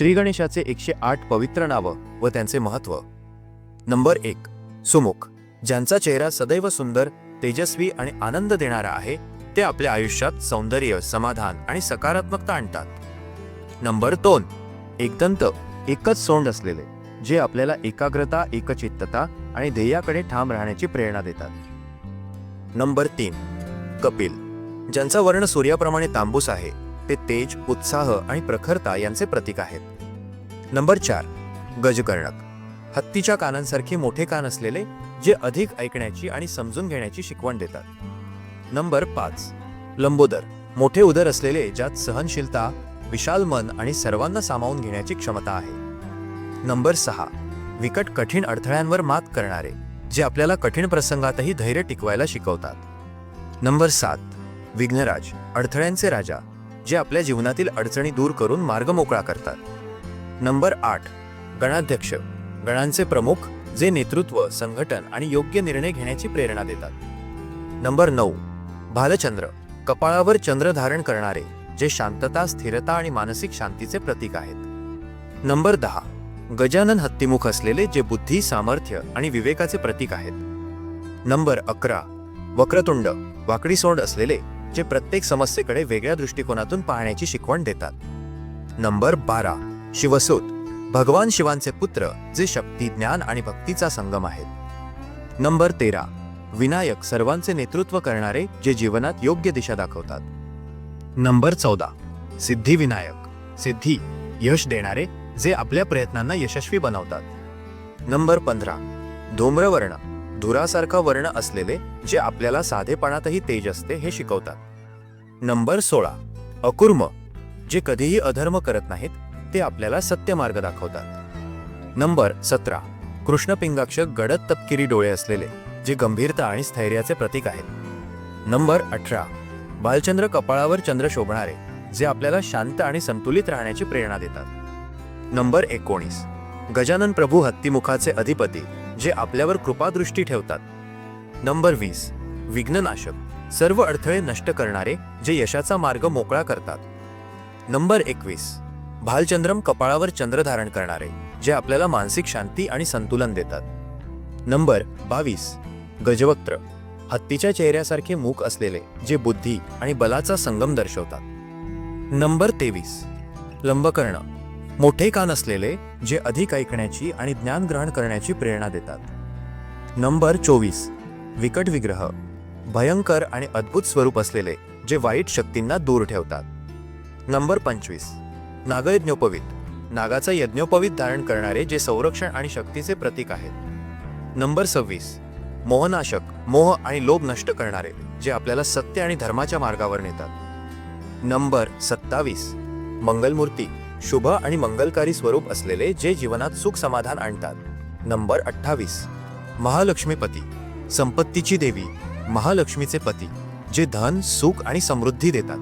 श्रीगणेशाचे एकशे आठ पवित्र नावं व त्यांचे महत्त्व नंबर एक सुमुख. ज्यांचा चेहरा सदैव सुंदर तेजस्वी आणि आनंद देणारा आहे ते आपल्या आयुष्यात सौंदर्य समाधान आणि सकारात्मकता आणतात. नंबर दोन एकदंत एकच सोंड असलेले जे आपल्याला एकाग्रता एकचित्तता आणि ध्येयाकडे ठाम राहण्याची प्रेरणा देतात. नंबर तीन कपिल. ज्यांचा वर्ण सूर्याप्रमाणे तांबूस आहे ते तेज उत्साह आणि प्रखरता यांचे प्रतीक आहेत. नंबर चार गजकर्णक हत्तीच्या कानांसारखे मोठे कान असलेले जे अधिक ऐकण्याची आणि समजून घेण्याची शिकवण देतात. नंबर पाच लंबोदर. मोठे उदर असलेले ज्यात सहनशीलता विशाल मन आणि सर्वांना सामावून घेण्याची क्षमता आहे. नंबर सहा विकट कठीण अडथळ्यांवर मात करणारे जे आपल्याला कठीण प्रसंगातही धैर्य टिकवायला शिकवतात. नंबर सात विघ्नराज. अडथळ्यांचे राजा. जे आपल्या जीवनातील अडचणी दूर करून मार्ग मोकळा करतात. नंबर आठ गणाध्यक्ष. गणांचे प्रमुख जे नेतृत्व संघटन आणि योग्य निर्णय घेण्याची प्रेरणा देतात. नंबर नऊ भालचंद्र कपाळावर चंद्र धारण करणारे जे शांतता स्थिरता आणि मानसिक शांतीचे प्रतीक आहेत. नंबर दहा गजानन हत्तीमुख असलेले जे बुद्धी सामर्थ्य आणि विवेकाचे प्रतीक आहेत. नंबर अकरा वक्रतुंड. वाकडी सोंड असलेले जे प्रत्येक समस्येकडे वेगळ्या दृष्टिकोनातून पाहण्याची शिकवण देतात. नंबर बारा. शिवसूत. भगवान शिवांचे पुत्र जे शक्ती ज्ञान आणि भक्तीचा संगम आहेत. नंबर तेरा. विनायक सर्वांचे नेतृत्व करणारे जे जीवनात योग्य दिशा दाखवतात. नंबर चौदा. सिद्धिविनायक सिद्धी यश देणारे जे आपल्या प्रयत्नांना यशस्वी बनवतात. नंबर पंधरा. धूम्रवर्ण. धुरासारखा वर्ण असलेले जे आपल्याला साधेपणातही तेज असते हे शिकवतात. नंबर सोळा. अकुर्म जे कधीही अधर्म करत नाहीत ते आपल्याला सत्य मार्ग दाखवतात. नंबर सतरा. कृष्णपिंगाक्ष गडद तपकिरी डोळे असलेले जे गंभीरता आणि स्थैर्याचे प्रतीक आहेत. नंबर अठरा. बालचंद्र कपाळावर चंद्र शोभणारे जे आपल्याला शांत आणि संतुलित राहण्याची प्रेरणा देतात. नंबर एकोणीस. गजानन प्रभू हत्तीमुखाचे अधिपती जे आपल्यावर कृपादृष्टी ठेवतात. नंबर वीस. विघ्ननाशक. सर्व अडथळे नष्ट करणारे जे यशाचा मार्ग मोकळा करतात. नंबर एकवीस. भालचंद्रम कपाळावर चंद्र धारण करणारे जे आपल्याला मानसिक शांती आणि संतुलन देतात. नंबर बावीस. गजवक्त्र. हत्तीच्या चेहऱ्यासारखे मूक असलेले जे बुद्धी आणि बलाचा संगम दर्शवतात. नंबर तेवीस. लंबकर्ण. मोठे कान असलेले जे अधिक ऐकण्याची आणि ज्ञान ग्रहण करण्याची प्रेरणा देतात. नंबर चोवीस. विकट विग्रह. भयंकर आणि अद्भुत स्वरूप असलेले जे वाईट शक्तींना दूर ठेवतात. नंबर पंचवीस. नागयज्ञोपवीत. नागाचा यज्ञोपवीत धारण करणारे जे संरक्षण आणि शक्तीचे प्रतीक आहेत. नंबर सव्वीस. मोहनाशक. मोह आणि लोभ नष्ट करणारे जे आपल्याला सत्य आणि धर्माच्या मार्गावर नेतात. नंबर सत्तावीस. मंगलमूर्ती. शुभ आणि मंगलकारी स्वरूप असलेले जे जीवनात सुख समाधान आणतात. नंबर अठ्ठावीस. महालक्ष्मीपती. संपत्तीची देवी महालक्ष्मीचे पती जे धन सुख आणि समृद्धी देतात.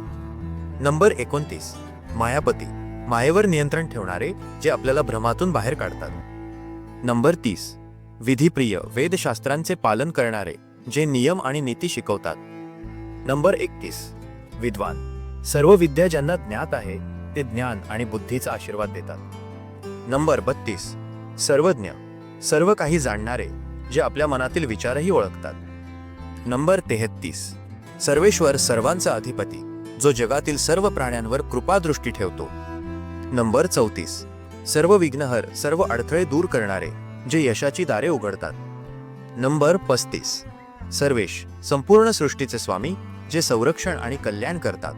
नंबर एकोणतीस. मायापती. मायेवर नियंत्रण ठेवणारे जे आपल्याला भ्रमातून बाहेर काढतात. नंबर तीस. विधिप्रिय वेदशास्त्रांचे पालन करणारे जे नियम आणि नीती शिकवतात. नंबर एकतीस. विद्वान. सर्व विद्या ज्यांना ज्ञात आहे ते ज्ञान आणि बुद्धीचा आशीर्वाद देतात. नंबर बत्तीस. सर्वज्ञ. सर्व काही जाणणारे जे आपल्या मनातील विचारही ओळखतात. नंबर तेहत्तीस. सर्वेश्वर सर्वांचा अधिपती जो जगातील सर्व प्राण्यांवर कृपादृष्टी ठेवतो. नंबर चौतीस. सर्व विघ्नहर सर्व अडथळे दूर करणारे जे यशाची दारे उघडतात. नंबर पस्तीस. सर्वेश संपूर्ण सृष्टीचे स्वामी जे संरक्षण आणि कल्याण करतात.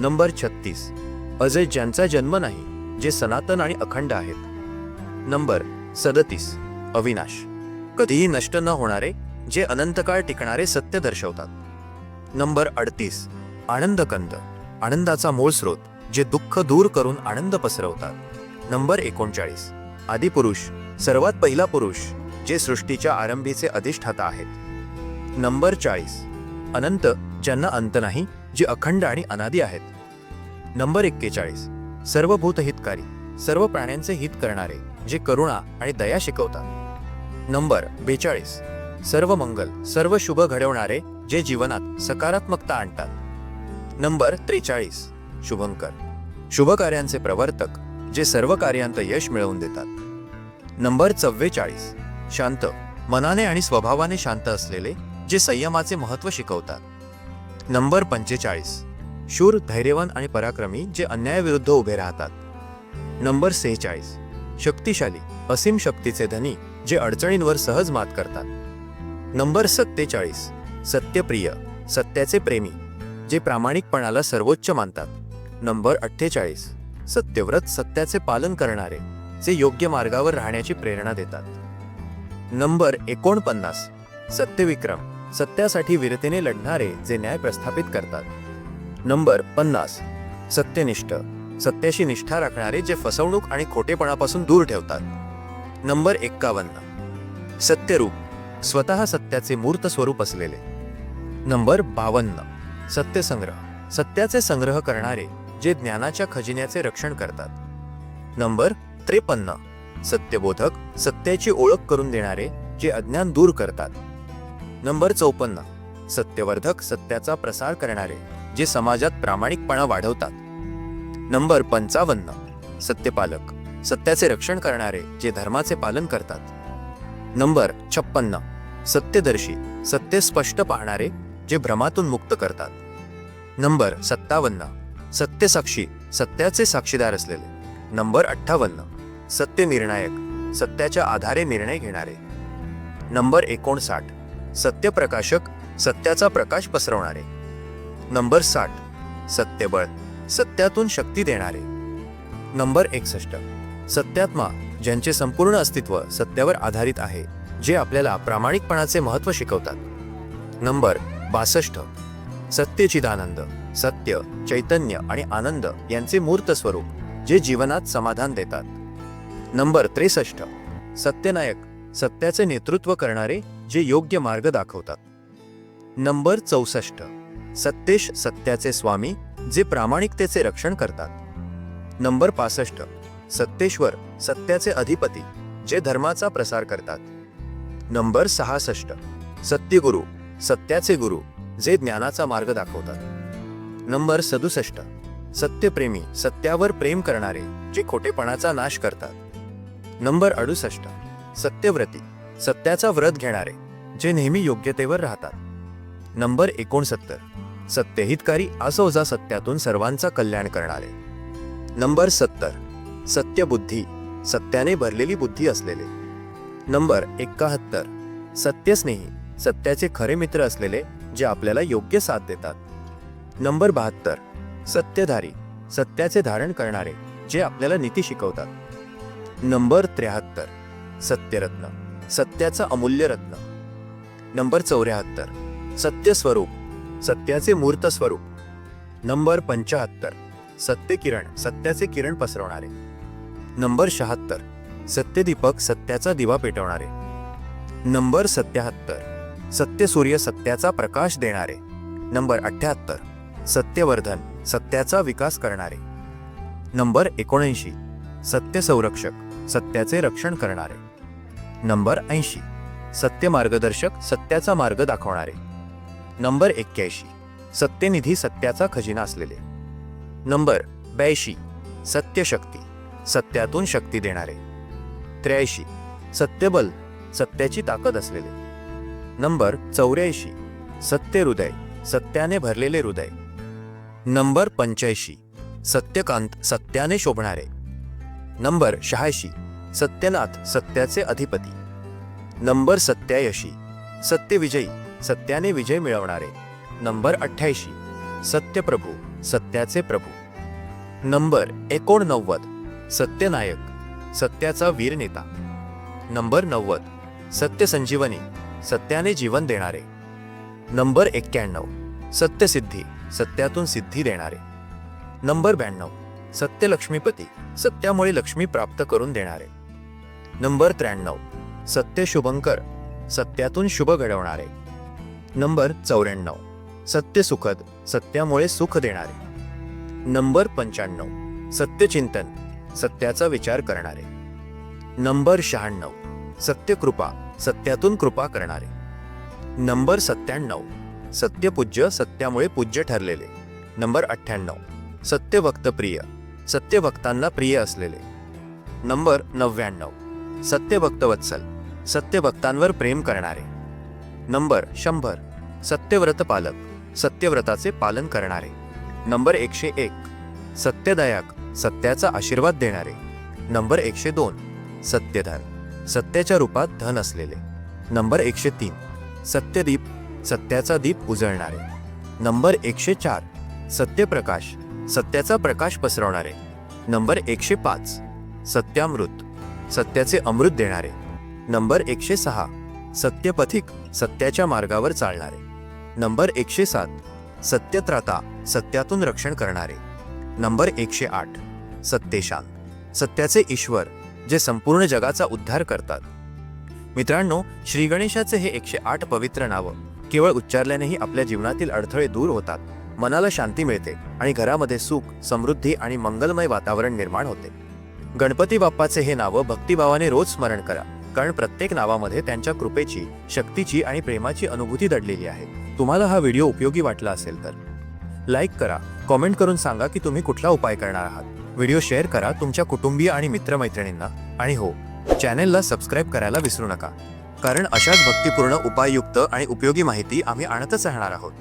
नंबर छत्तीस. अजय ज्यांचा जन्म नाही जे सनातन आणि अखंड आहेत. नंबर सदतीस अविनाश. कधीही नष्ट न होणारे जे अनंतकाळ टिकणारे सत्य दर्शवतात. नंबर अडतीस आनंदकंद. आनंदाचा मूळ स्रोत जे दुःख दूर करून आनंद पसरवतात. नंबर एकोणचाळीस आदिपुरुष. सर्वात पहिला पुरुष जे सृष्टीच्या आरंभीचे अधिष्ठाता आहेत. नंबर चाळीस अनंत ज्यांना अंत नाही जे अखंड आणि अनादी आहेत. नंबर एक्केचाळीस. सर्व भूतहितकारी सर्व प्राण्यांचे हित करणारे जे करुणा आणि दया शिकवतात. नंबर बेचाळीस. सर्व मंगल सर्व शुभ घडवणारे जे जीवनात सकारात्मकता आणतात. नंबर त्रेचाळीस. शुभंकर शुभ कार्यांचे प्रवर्तक जे सर्व कार्यांत यश मिळवून देतात. नंबर चव्वेचाळीस. शांत मनाने आणि स्वभावाने शांत असलेले जे संयमाचे महत्त्व शिकवतात. नंबर पंचेचाळीस. शूर धैर्यवान आणि पराक्रमी जे अन्यायाविरुद्ध उभे राहतात. नंबर सेहेचाळीस. शक्तिशाली असीम शक्तीचे धनी जे अडचणींवर सहज मात करतात. नंबर सत्तेचाळीस. सत्यप्रिय सत्याचे प्रेमी जे प्रामाणिकपणाला सर्वोच्च मानतात. नंबर अठ्ठेचाळीस. सत्यव्रत सत्याचे पालन करणारे जे योग्य मार्गावर राहण्याची प्रेरणा देतात. नंबर एकोणपन्नास. सत्यविक्रम सत्यासाठी वीरतेने लढणारे जे न्याय प्रस्थापित करतात. नंबर पन्नास. सत्यनिष्ठ. सत्याशी निष्ठा राखणारे जे फसवणूक आणि खोटेपणापासून दूर ठेवतात. नंबर एक्कावन्न. सत्यरूप. स्वतः सत्याचे मूर्त स्वरूप असलेले. नंबर बावन्न. सत्यसंग्रह. सत्याचे संग्रह करणारे जे ज्ञानाच्या खजिन्याचे रक्षण करतात. नंबर त्रेपन्न. सत्यबोधक सत्याची ओळख करून देणारे जे अज्ञान दूर करतात. नंबर चौपन्न. सत्यवर्धक सत्याचा प्रसार करणारे. जे समाजात प्रामाणिकपणा वाढवतात. नंबर पंचावन्न. सत्यपालक. सत्याचे रक्षण करणारे जे धर्माचे पालन करतात. नंबर छप्पन्न. सत्यदर्शी. सत्य स्पष्ट पाहणारे जे भ्रमातून मुक्त करतात. नंबर सत्तावन्न. सत्यसाक्षी. सत्याचे साक्षीदार असलेले. नंबर अठ्ठावन्न. सत्य निर्णायक. सत्याच्या आधारे निर्णय घेणारे. नंबर एकोणसाठ. सत्यप्रकाशक. सत्याचा प्रकाश पसरवणारे. नंबर साठ. सत्यबळ. सत्यातून शक्ती देणारे. नंबर एकसष्ट. सत्यात्मा ज्यांचे संपूर्ण अस्तित्व सत्यावर आधारित आहे जे आपल्याला प्रामाणिकपणाचे महत्त्व शिकवतात. नंबर बासष्ट. सत्यचिदानंद सत्य चैतन्य आणि आनंद यांचे मूर्त स्वरूप जे जीवनात समाधान देतात. नंबर त्रेसष्ट. सत्यनायक सत्याचे नेतृत्व करणारे जे योग्य मार्ग दाखवतात. नंबर चौसष्ट. सत्तेश सत्याचे स्वामी जे प्रामाणिकतेचे रक्षण करतात. नंबर पासष्ट. सत्तेश्वर सत्याचे अधिपती जे धर्माचा प्रसार करतात. नंबर सहासष्ट. सत्यगुरु सत्याचे गुरु जे ज्ञानाचा मार्ग दाखवतात. नंबर सदुसष्ट. सत्यप्रेमी सत्यावर प्रेम करणारे जे खोटेपणाचा नाश करतात. नंबर अडुसष्ट. सत्यव्रती सत्याचा व्रत घेणारे जे नेहमी योग्यतेवर राहतात. नंबर एकोणसत्तर. सत्यहितकारी असोजा सत्यातून सर्वांचा कल्याण करणारे. नंबर सत्तर. सत्यबुद्धी. सत्याने भरलेली बुद्धी असलेले. नंबर एकाहत्तर सत्यस्नेही. सत्याचे खरे मित्र असलेले जे आपल्याला योग्य साथ देतात. नंबर बहात्तर. सत्यधारी. सत्याचे धारण करणारे जे आपल्याला नीती शिकवतात. नंबर त्र्याहत्तर. सत्यरत्न. सत्याचा अमूल्य रत्न. नंबर चौऱ्याहत्तर. सत्यस्वरूप सत्याचे मूर्त स्वरूप. नंबर पंचाहत्तर सत्य किरण सत्याचे किरण पसरवणारे. नंबर शहात्तर सत्यदीपक सत्याचा दिवा पेटवणारे. नंबर सत्याहत्तर सत्यसूर्य सत्याचा प्रकाश देणारे. नंबर अठ्ठ्याहत्तर सत्यवर्धन सत्याचा विकास करणारे. नंबर एकोणऐंशी सत्य संरक्षक सत्याचे रक्षण करणारे. नंबर ऐंशी सत्य मार्गदर्शक सत्याचा मार्ग दाखवणारे. नंबर एक्क्याऐंशी. सत्यनिधी सत्याचा खजिना असलेले. नंबर ब्याऐंशी. सत्यशक्ती सत्यातून शक्ती देणारे. त्र्याऐंशी. सत्यबल सत्याची ताकद असलेले. नंबर चौऱ्याऐंशी. सत्य हृदय सत्याने भरलेले हृदय. नंबर पंच्याऐंशी. सत्यकांत सत्याने शोभणारे. नंबर शहाऐंशी. सत्यनाथ सत्याचे अधिपती. नंबर सत्याऐंशी. सत्यविजयी. सत्याने विजय मिळवणारे. नंबर अठ्ठ्याऐंशी. सत्यप्रभू सत्याचे प्रभू. नंबर एकोणनव्वद. सत्यनायक सत्याचा वीर नेता. नंबर नव्वद. सत्यसंजीवनी सत्याने जीवन देणारे. नंबर एक्क्याण्णव. सत्यसिद्धी सत्यातून सिद्धी देणारे. नंबर ब्याण्णव. सत्यलक्ष्मीपती सत्यामुळे लक्ष्मी प्राप्त करून देणारे. नंबर त्र्याण्णव. सत्य शुभंकर सत्यातून शुभ घडवणारे. नंबर चौऱ्याण्णव. सत्य सुखद सत्यामुळे सुख देणारे. नंबर पंच्याण्णव. सत्यचिंतन सत्याचा विचार करणारे. नंबर शहाण्णव. सत्यकृपा सत्यातून कृपा करणारे. नंबर सत्त्याण्णव. सत्यपूज्य सत्यामुळे पूज्य ठरलेले. नंबर अठ्ठ्याण्णव. सत्यवक्तप्रिय सत्यभक्तांना प्रिय असलेले. नंबर नव्याण्णव सत्यभक्तवत्सल सत्यभक्तांवर प्रेम करणारे. नंबर शंभर. सत्यव्रत पालक. सत्यव्रताचे पालन करणारे. नंबर एकशे एक. सत्यदायक सत्याचा आशीर्वाद देणारे. नंबर एकशे दोन. सत्यधन. सत्याच्या रूपात धन असलेले. नंबर एकशे तीन. सत्यदीप सत्याचा दीप उजळणारे. नंबर एकशे चार. सत्यप्रकाश सत्याचा प्रकाश पसरवणारे. नंबर एकशे पाच. सत्यामृत. सत्याचे अमृत देणारे. नंबर एकशे सहा. सत्यपथिक सत्याच्या मार्गावर चालणारे. नंबर एकशे सात सत्यत्राता सत्यातून रक्षण करणारे. नंबर एकशे आठ सत्यशान सत्याचे ईश्वर जे संपूर्ण जगाचा उद्धार करतात. मित्रांनो श्री गणेशाचे हे एकशे आठ पवित्र नावं केवळ उच्चारल्यानेही आपल्या जीवनातील अडथळे दूर होतात. मनाला शांती मिळते आणि घरामध्ये सुख समृद्धी आणि मंगलमय वातावरण निर्माण होते. गणपती बाप्पाचे हे नावं भक्तिभावाने रोज स्मरण करा. कारण प्रत्येक नावामध्ये त्यांच्या कृपेची शक्तीची आणि प्रेमाची अनुभूती दडलेली आहे. तुम्हाला हा व्हिडिओ उपयोगी वाटला असेल तर लाईक करा कॉमेंट करून सांगा की तुम्ही कुठला उपाय करणार आहात. व्हिडिओ शेअर करा तुमच्या कुटुंबीय आणि मित्रमैत्रिणींना. आणि हो चॅनेलला सबस्क्राईब करायला विसरू नका. कारण अशाच भक्तिपूर्ण उपाययुक्त आणि उपयोगी माहिती आम्ही आणतच राहणार आहोत.